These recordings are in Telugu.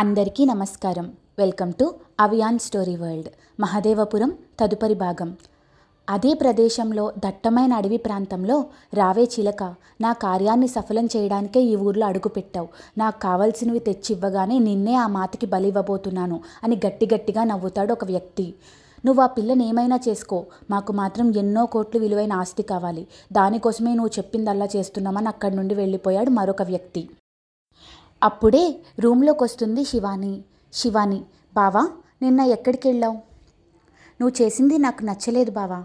అందరికీ నమస్కారం. Welcome to అవియాన్ story world Mahadevapuram తదుపరి భాగం. అదే ప్రదేశంలో దట్టమైన అడవి ప్రాంతంలో రావే చిలక నా కార్యాన్ని సఫలం చేయడానికే ఈ ఊర్లో అడుగుపెట్టావు నాకు కావలసినవి తెచ్చివ్వగానే నిన్నే ఆ మాతకి బలివ్వబోతున్నాను అని గట్టి గట్టిగా నవ్వుతాడు ఒక వ్యక్తి. నువ్వు ఆ పిల్లని ఏమైనా చేసుకో. మాకు మాత్రం ఎన్నో కోట్లు విలువైన ఆస్తి కావాలి. దానికోసమే నువ్వు చెప్పిందల్లా చేస్తున్నామని అక్కడి నుండి వెళ్ళిపోయాడు మరొక వ్యక్తి. అప్పుడే రూమ్లోకి వస్తుంది శివాని. శివాని బావా నిన్న ఎక్కడికి వెళ్ళావు నువ్వు చేసింది నాకు నచ్చలేదు బావా.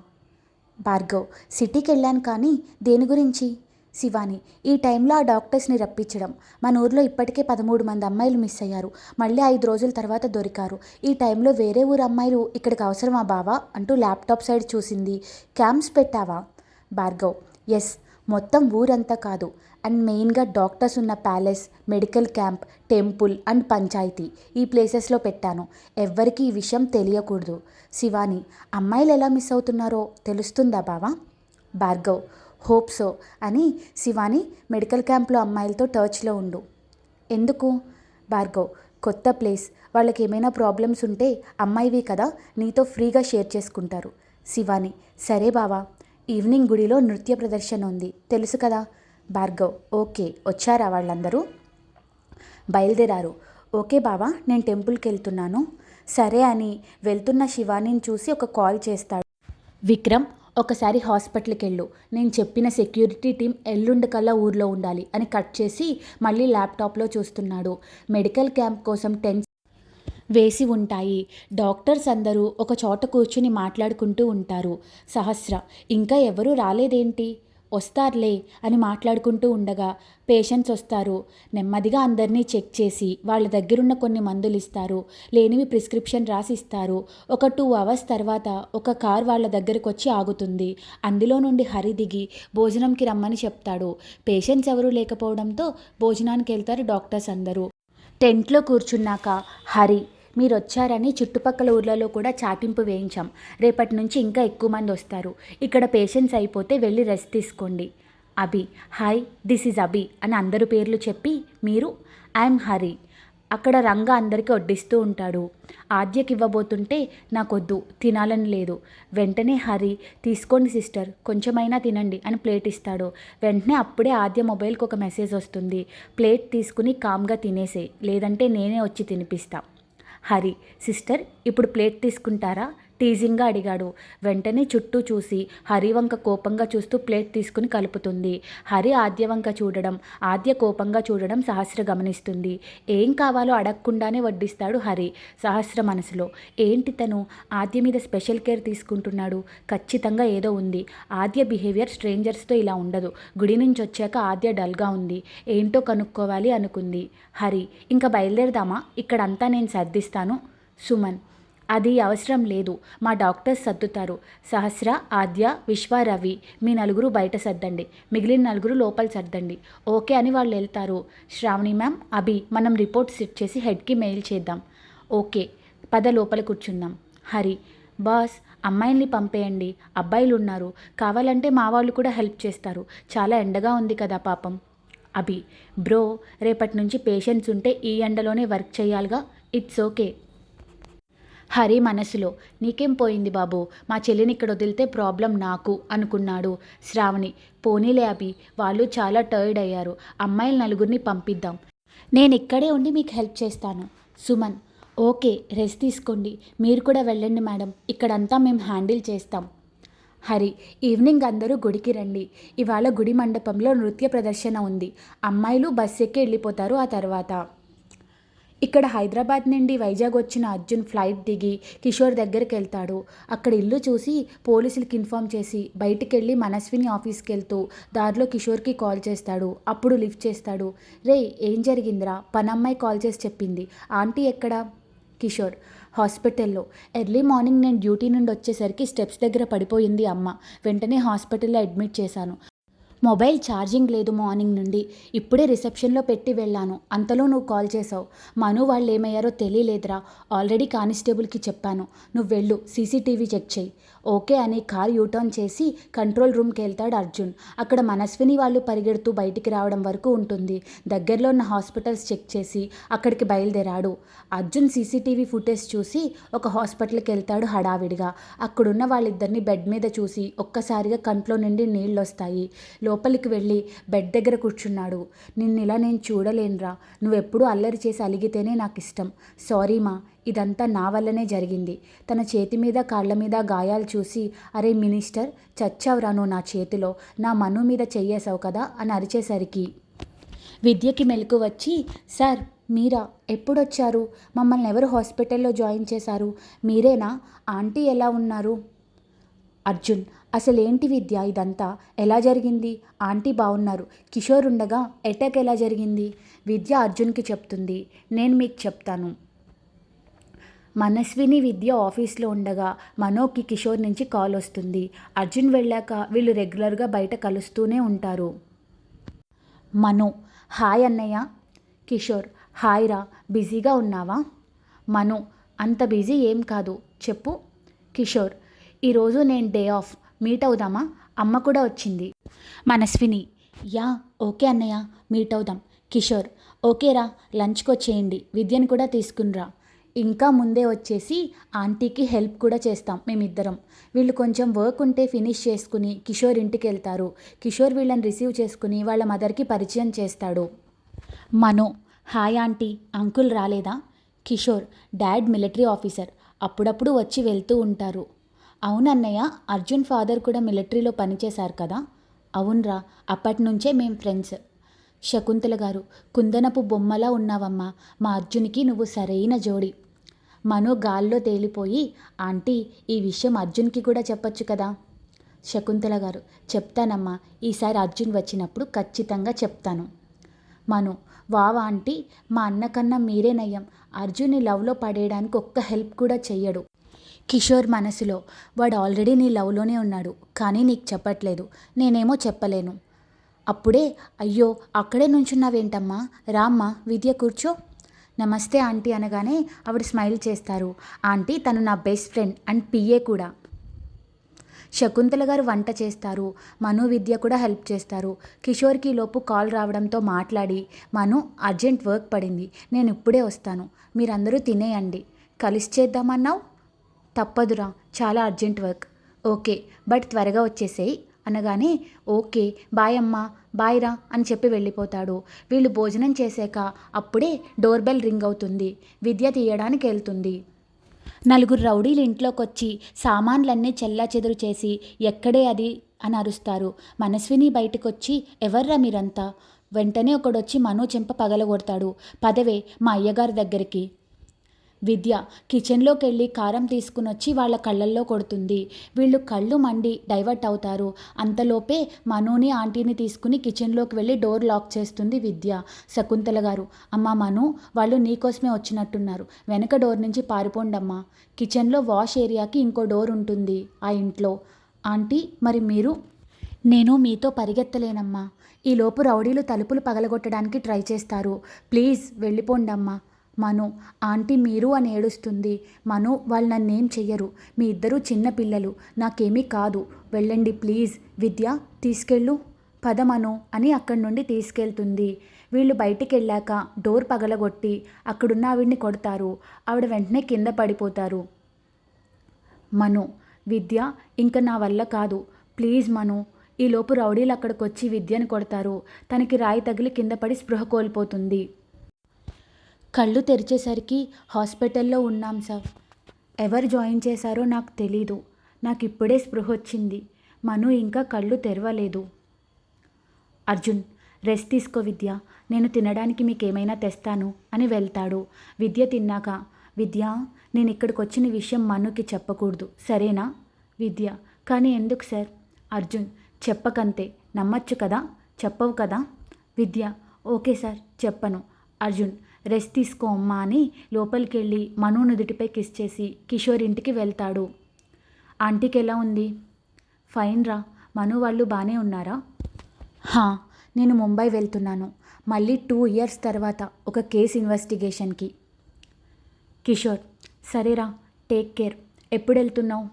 భార్గవ్ సిటీకి వెళ్ళాను కానీ దేని గురించి? శివాని ఈ టైంలో ఆ డాక్టర్స్ని రప్పించడం. మన ఊర్లో ఇప్పటికే పదమూడు మంది అమ్మాయిలు మిస్ అయ్యారు. మళ్ళీ ఐదు రోజుల తర్వాత దొరికారు. ఈ టైంలో వేరే ఊరు అమ్మాయిలు ఇక్కడికి అవసరమా బావా? అంటూ ల్యాప్టాప్ సైడ్ చూసింది. క్యాంప్స్ పెట్టావా? భార్గవ్ ఎస్. మొత్తం ఊరంతా కాదు. అండ్ మెయిన్గా డాక్టర్స్ ఉన్న palace medical camp temple and panchayati ఈ ప్లేసెస్లో పెట్టాను. ఎవ్వరికీ ఈ విషయం తెలియకూడదు. శివాని అమ్మాయిలు ఎలా మిస్ అవుతున్నారో తెలుస్తుందా బావా? భార్గవ్ హోప్ సో అని శివాని మెడికల్ క్యాంప్లో అమ్మాయిలతో టచ్లో ఉండు. ఎందుకు? భార్గవ్ కొత్త ప్లేస్. వాళ్ళకి ఏమైనా ప్రాబ్లమ్స్ ఉంటే అమ్మాయివి కదా నీతో ఫ్రీగా షేర్ చేసుకుంటారు. శివాని సరే బావా. ఈవినింగ్ గుడిలో నృత్య ప్రదర్శన ఉంది. తెలుసు కదా? భార్గవ్ ఓకే వచ్చారా వాళ్ళందరూ? బయలుదేరారు. ఓకే బావా నేను టెంపుల్కి వెళ్తున్నాను సరే అని వెళ్తున్న శివానిని చూసి ఒక కాల్ చేస్తాడు. విక్రమ్ ఒకసారి హాస్పిటల్కి వెళ్ళు నేను చెప్పిన సెక్యూరిటీ టీం ఎల్లుండి కల్లా ఊర్లో ఉండాలి అని కట్ చేసి మళ్ళీ ల్యాప్టాప్లో చూస్తున్నాడు. మెడికల్ క్యాంప్ కోసం టెన్స్ వేసి ఉంటాయి. డాక్టర్స్ అందరూ ఒక చోట కూర్చుని మాట్లాడుకుంటూ ఉంటారు. సహస్ర ఇంకా ఎవరూ రాలేదేంటి? వస్తారులే అని మాట్లాడుకుంటూ ఉండగా పేషెంట్స్ వస్తారు. నెమ్మదిగా అందరినీ చెక్ చేసి వాళ్ళ దగ్గరున్న కొన్ని మందులు ఇస్తారు లేనివి ప్రిస్క్రిప్షన్ రాసిస్తారు. ఒక టూ అవర్స్ తర్వాత ఒక కార్ వాళ్ళ దగ్గరకు వచ్చి ఆగుతుంది. అందులో నుండి హరి దిగి భోజనంకి రమ్మని చెప్తాడు. పేషెంట్స్ ఎవరూ లేకపోవడంతో భోజనానికి వెళ్తారు డాక్టర్స్ అందరూ. టెంట్లో కూర్చున్నాక హరి మీరు వచ్చారని చుట్టుపక్కల ఊర్లలో కూడా చాటింపు వేయించాం. రేపటి నుంచి ఇంకా ఎక్కువ మంది వస్తారు. ఇక్కడ పేషెంట్స్ అయిపోతే వెళ్ళి రెస్ట్ తీసుకోండి. Abhi hi this is Abhi అని అందరు పేర్లు చెప్పి మీరు ఐఎమ్ హరి. అక్కడ రంగ అందరికీ వడ్డిస్తూ ఉంటాడు. ఆద్యకి ఇవ్వబోతుంటే నాకొద్దు తినాలని లేదు. వెంటనే హరి తీసుకోండి సిస్టర్ కొంచెమైనా తినండి అని ప్లేట్ ఇస్తాడు. వెంటనే అప్పుడే ఆద్య మొబైల్కి ఒక మెసేజ్ వస్తుంది. ప్లేట్ తీసుకుని కామ్గా తినేసే లేదంటే నేనే వచ్చి తినిపిస్తాను హరి సిస్టర్ ఇప్పుడు ప్లేట్ తీసుకుంటారా? టీజింగ్గా అడిగాడు. వెంటనే చుట్టూ చూసి హరి వంక కోపంగా చూస్తూ ప్లేట్ తీసుకుని కలుపుతుంది. హరి ఆద్యవంక చూడడం ఆద్య కోపంగా చూడడం సహస్ర గమనిస్తుంది. ఏం కావాలో అడగకుండానే వడ్డిస్తాడు హరి సహస్ర మనసులో. ఏంటి తను? ఆద్య మీద స్పెషల్ కేర్ తీసుకుంటున్నాడు. ఖచ్చితంగా ఏదో ఉంది. ఆద్య బిహేవియర్ స్ట్రేంజర్స్తో ఇలా ఉండదు. గుడి నుంచి వచ్చాక ఆద్య డల్గా ఉంది. ఏంటో కనుక్కోవాలి అనుకుంది. హరి ఇంకా బయలుదేరదామా? ఇక్కడంతా నేను సర్దిస్తాను. సుమన్ అది అవసరం లేదు. మా డాక్టర్స్ సర్దుతారు. సహస్ర ఆద్య విశ్వ రవి మీ నలుగురు బయట సర్దండి. మిగిలిన నలుగురు లోపల సర్దండి. ఓకే అని వాళ్ళు వెళ్తారు. శ్రావణి మ్యామ్ అభి మనం రిపోర్ట్ సెట్ చేసి హెడ్కి మెయిల్ చేద్దాం. ఓకే పద లోపల కూర్చుందాం హరి బాస్ అమ్మాయిల్ని పంపేయండి. అబ్బాయిలు ఉన్నారు కావాలంటే మా వాళ్ళు కూడా హెల్ప్ చేస్తారు. చాలా ఎండగా ఉంది కదా పాపం. అభి బ్రో రేపటి నుంచి పేషెంట్స్ ఉంటే ఈ ఎండలోనే వర్క్ చేయాలిగా? It's okay. హరి మనసులో నీకేం పోయింది బాబు? మా చెల్లిని ఇక్కడ వదిలితే ప్రాబ్లం నాకు అనుకున్నాడు శ్రావణి. పోనీలే అభి వాళ్ళు చాలా టర్డ్ అయ్యారు. అమ్మాయిల నలుగురిని పంపిద్దాం. నేను ఇక్కడే ఉండి మీకు హెల్ప్ చేస్తాను. సుమన్ ఓకే రెస్ట్ తీసుకోండి. మీరు కూడా వెళ్ళండి మేడం. ఇక్కడంతా మేము హ్యాండిల్ చేస్తాం. హరి ఈవినింగ్ అందరూ గుడికి రండి. ఇవాళ గుడి మండపంలో నృత్య ప్రదర్శన ఉంది. అమ్మాయిలు బస్ ఎక్కి వెళ్ళిపోతారు ఆ తర్వాత. ఇక్కడ హైదరాబాద్ నుండి వైజాగ్ వచ్చిన అర్జున్ ఫ్లైట్ దిగి కిషోర్ దగ్గరికి వెళ్తాడు. అక్కడ ఇల్లు చూసి పోలీసులకి ఇన్ఫామ్ చేసి బయటికి వెళ్ళి మనస్విని ఆఫీస్కి వెళ్తూ దారిలో కిషోర్కి కాల్ చేస్తాడు. అప్పుడు లిఫ్ట్ చేస్తాడు. రే ఏం జరిగిందిరా? పనమ్మాయి కాల్ చేసి చెప్పింది. ఆంటీ ఎక్కడ? కిషోర్. హాస్పిటల్లో. ఎర్లీ మార్నింగ్ నేను డ్యూటీ నుండి వచ్చేసరికి స్టెప్స్ దగ్గర పడిపోయింది అమ్మ. వెంటనే హాస్పిటల్లో అడ్మిట్ చేశాను. మొబైల్ ఛార్జింగ్ లేదు మార్నింగ్ నుండి. ఇప్పుడే రిసెప్షన్లో పెట్టి వెళ్ళాను. అంతలో నువ్వు కాల్ చేసావు మను వాళ్ళు ఏమయ్యారో తెలియలేదురా. ఆల్రెడీ కానిస్టేబుల్కి చెప్పాను. నువ్వు వెళ్ళు. సీసీటీవీ చెక్ చేయి. ఓకే అని కార్ యూటర్న్ చేసి కంట్రోల్ రూమ్కి వెళ్తాడు అర్జున్. అక్కడ మనస్విని వాళ్ళు పరిగెడుతూ బయటికి రావడం వరకు ఉంటుంది. దగ్గరలో ఉన్న హాస్పిటల్స్ చెక్ చేసి అక్కడికి బయలుదేరాడు. అర్జున్ సీసీటీవీ ఫుటేజ్ చూసి ఒక హాస్పిటల్కి వెళ్తాడు హడావిడిగా. అక్కడున్న వాళ్ళిద్దరిని బెడ్ మీద చూసి ఒక్కసారిగా కంట్లో నుండి నీళ్ళు వస్తాయి. లోపలికి వెళ్ళి బెడ్ దగ్గర కూర్చున్నాడు. నిన్ను ఇలా నేను చూడలేనురా. నువ్వెప్పుడు అల్లరి చేసి అలిగితేనే నాకు ఇష్టం సారీ మా ఇదంతా నా వల్లనే జరిగింది. తన చేతి మీద కాళ్ళ మీద గాయాలు చూసి అరే మినిస్టర్ చచ్చావురా నువ్వు నా చేతిలో. నా మను మీద చెయ్యేశావు కదా అని అరిచేసరికి. విద్యకి మెలకు వచ్చి సార్ మీరా? ఎప్పుడొచ్చారు? మమ్మల్ని ఎవరు హాస్పిటల్లో జాయిన్ చేశారు? మీరేనా? ఆంటీ ఎలా ఉన్నారు? అర్జున్ అసలేంటి విద్య ఇదంతా? ఎలా జరిగింది? ఆంటీ బాగున్నారు కిషోర్ ఉండగా అటాక్ ఎలా జరిగింది? విద్య అర్జున్కి చెప్తుంది. నేను మీకు చెప్తాను. మనస్విని విద్య ఆఫీస్లో ఉండగా మనోకి కిషోర్ నుంచి కాల్ వస్తుంది. అర్జున్ వెళ్ళాక వీళ్ళు రెగ్యులర్గా బయట కలుస్తూనే ఉంటారు. మను హాయ్ అన్నయ్య. కిషోర్ హాయ్ రా బిజీగా ఉన్నావా? మను అంత బిజీ ఏం కాదు. చెప్పు. కిషోర్ ఈరోజు నేను డే ఆఫ్ మీట్ అవుదామా? అమ్మ కూడా వచ్చింది. మనస్విని యా ఓకే అన్నయ్య మీట్ అవుదాం. కిషోర్ ఓకేరా లంచ్కి వచ్చేయండి విద్యను కూడా తీసుకునిరా ఇంకా ముందే వచ్చేసి ఆంటీకి హెల్ప్ కూడా చేస్తాం మేమిద్దరం. వీళ్ళు కొంచెం వర్క్ ఉంటే ఫినిష్ చేసుకుని కిషోర్ ఇంటికి వెళ్తారు. కిషోర్ వీళ్ళని రిసీవ్ చేసుకుని వాళ్ళ మదర్కి పరిచయం చేస్తాడు. మను హాయ్ ఆంటీ అంకుల్ రాలేదా? కిషోర్ డాడ్ మిలిటరీ ఆఫీసర్ అప్పుడప్పుడు వచ్చి వెళ్తూ ఉంటారు. అవునన్నయ్య అర్జున్ ఫాదర్ కూడా మిలిటరీలో పనిచేశారు కదా? అవునరా అప్పటి నుంచే మేం ఫ్రెండ్స్. శకుంతల గారు కుందనపు బొమ్మలా ఉన్నావమ్మా మా అర్జున్కి నువ్వు సరైన జోడి. మనో గాల్లో తేలిపోయి ఆంటీ ఈ విషయం అర్జున్కి కూడా చెప్పొచ్చు కదా? శకుంతల గారు చెప్తానమ్మా ఈసారి అర్జున్ వచ్చినప్పుడు ఖచ్చితంగా చెప్తాను. మను వావ్ ఆంటీ మా అన్నకన్నా మీరే నయ్యం. అర్జున్ని లవ్లో పడేయడానికి ఒక్క హెల్ప్ కూడా చెయ్యడు. కిషోర్ మనసులో వాడు ఆల్రెడీ నీ లవ్లోనే ఉన్నాడు కానీ నీకు చెప్పట్లేదు. నేనేమో చెప్పలేను. అప్పుడే అయ్యో అక్కడే నుంచున్నావేంటమ్మా? రామ్మా విద్య కూర్చో. నమస్తే ఆంటీ అనగానే ఆవిడ స్మైల్ చేస్తారు. ఆంటీ తను నా బెస్ట్ ఫ్రెండ్ అండ్ పిఏ కూడా. శకుంతల గారు వంట చేస్తారు. మను విద్య కూడా హెల్ప్ చేస్తారు. కిషోర్కి లోపు కాల్ రావడంతో మాట్లాడి మను అర్జెంట్ వర్క్ పడింది. నేను ఇప్పుడే వస్తాను. మీరందరూ తినేయండి. కలిసి చేద్దామన్నావు? తప్పదురా. చాలా అర్జెంట్ వర్క్. ఓకే. బట్ త్వరగా వచ్చేసేయి. అనగానే ఓకే. బాయ్ అమ్మా. బాయ్ రా అని చెప్పి వెళ్ళిపోతాడు. వీళ్ళు భోజనం చేశాక అప్పుడే డోర్ బెల్ రింగ్ అవుతుంది. విద్య తీయడానికి వెళ్తుంది. నలుగురు రౌడీలు ఇంట్లోకి వచ్చి సామాన్లన్నీ చెల్లాచెదురు చేసి ఎక్కడే అది? అని అరుస్తారు. మనస్విని బయటకొచ్చి ఎవర్రా మీరంతా? వెంటనే ఒకడొచ్చి మనో చెంప పగలగొడతాడు. పదవే మా అయ్యగారి దగ్గరికి. విద్య కిచెన్లోకి వెళ్ళి కారం తీసుకుని వచ్చి వాళ్ళ కళ్ళల్లో కొడుతుంది. వీళ్ళు కళ్ళు మండి డైవర్ట్ అవుతారు. అంతలోపే మనుని ఆంటీని తీసుకుని కిచెన్లోకి వెళ్ళి డోర్ లాక్ చేస్తుంది విద్య. శకుంతల గారు అమ్మ మను వాళ్ళు నీకోసమే వచ్చినట్టున్నారు. వెనక డోర్ నుంచి పారిపోండమ్మా. కిచెన్లో వాష్ ఏరియాకి ఇంకో డోర్ ఉంటుంది ఆ ఇంట్లో. ఆంటీ మరి మీరు? నేను మీతో పరిగెత్తలేనమ్మా. ఈలోపు రౌడీలు తలుపులు పగలగొట్టడానికి ట్రై చేస్తారు. ప్లీజ్ వెళ్ళిపోండమ్మా. మను ఆంటీ మీరు అని ఏడుస్తుంది. మను వాళ్ళు నన్నేం చెయ్యరు. మీ ఇద్దరు చిన్నపిల్లలు నాకేమీ కాదు. వెళ్ళండి ప్లీజ్. విద్య తీసుకెళ్ళు. పద మను అని అక్కడి నుండి తీసుకెళ్తుంది. వీళ్ళు బయటికి వెళ్ళాక డోర్ పగలగొట్టి అక్కడున్న ఆవిడ్ని కొడతారు. ఆవిడ వెంటనే కింద పడిపోతారు. మను విద్య ఇంక నా వల్ల కాదు. ప్లీజ్ మను ఈలోపు రౌడీలు అక్కడికి వచ్చి విద్యను కొడతారు. తనకి రాయి తగిలి కింద పడి స్పృహ కోల్పోతుంది. కళ్ళు తెరిచేసరికి హాస్పిటల్లో ఉన్నాం సార్. ఎవరు జాయిన్ చేశారో నాకు తెలీదు. నాకు ఇప్పుడే స్పృహ వచ్చింది. మను ఇంకా కళ్ళు తెరవలేదు. అర్జున్ రెస్ట్ తీసుకో విద్య. నేను తినడానికి మీకు ఏమైనా తెస్తాను అని వెళ్తాడు. విద్య తిన్నాక విద్య నేను ఇక్కడికి వచ్చిన విషయం మనుకి చెప్పకూడదు. సరేనా? విద్య. కానీ ఎందుకు సార్? అర్జున్ చెప్పకంతే. నమ్మచ్చు కదా? చెప్పవు కదా? విద్య. ఓకే సార్ చెప్పను. అర్జున్ రెస్ట్ తీసుకో అమ్మా అని లోపలికి వెళ్ళి మను నుదుటిపై కిస్ చేసి కిషోర్ ఇంటికి వెళ్తాడు. ఆంటీకి ఎలా ఉంది? ఫైన్ రా మను వాళ్ళు బాగానే ఉన్నారా? హా నేను ముంబై వెళ్తున్నాను. మళ్ళీ టూ ఇయర్స్ తర్వాత ఒక కేస్ ఇన్వెస్టిగేషన్కి. కిషోర్ సరేరా టేక్ కేర్. ఎప్పుడు వెళ్తున్నావు?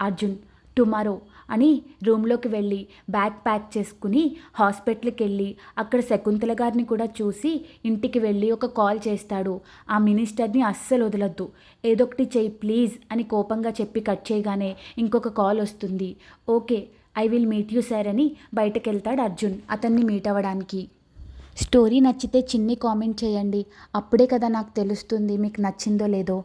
అర్జున్ టుమారో అని రూమ్లోకి వెళ్ళి బ్యాగ్ ప్యాక్ చేసుకుని హాస్పిటల్కి వెళ్ళి అక్కడ శకుంతల గారిని కూడా చూసి ఇంటికి వెళ్ళి ఒక కాల్ చేస్తాడు. ఆ మినిస్టర్ని అస్సలు వదలొద్దు. ఏదొకటి చెయ్యి ప్లీజ్ అని కోపంగా చెప్పి కట్ చేయగానే ఇంకొక కాల్ వస్తుంది. Okay I will meet you sir అని బయటకు వెళ్తాడు అర్జున్ అతన్ని మీట్ అవ్వడానికి. స్టోరీ నచ్చితే చిన్ని కామెంట్ చేయండి. అప్పుడే కదా నాకు తెలుస్తుంది మీకు నచ్చిందో లేదో.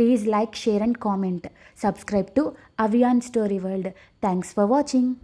Please like, share and comment. Subscribe to Avian Story World. Thanks for watching.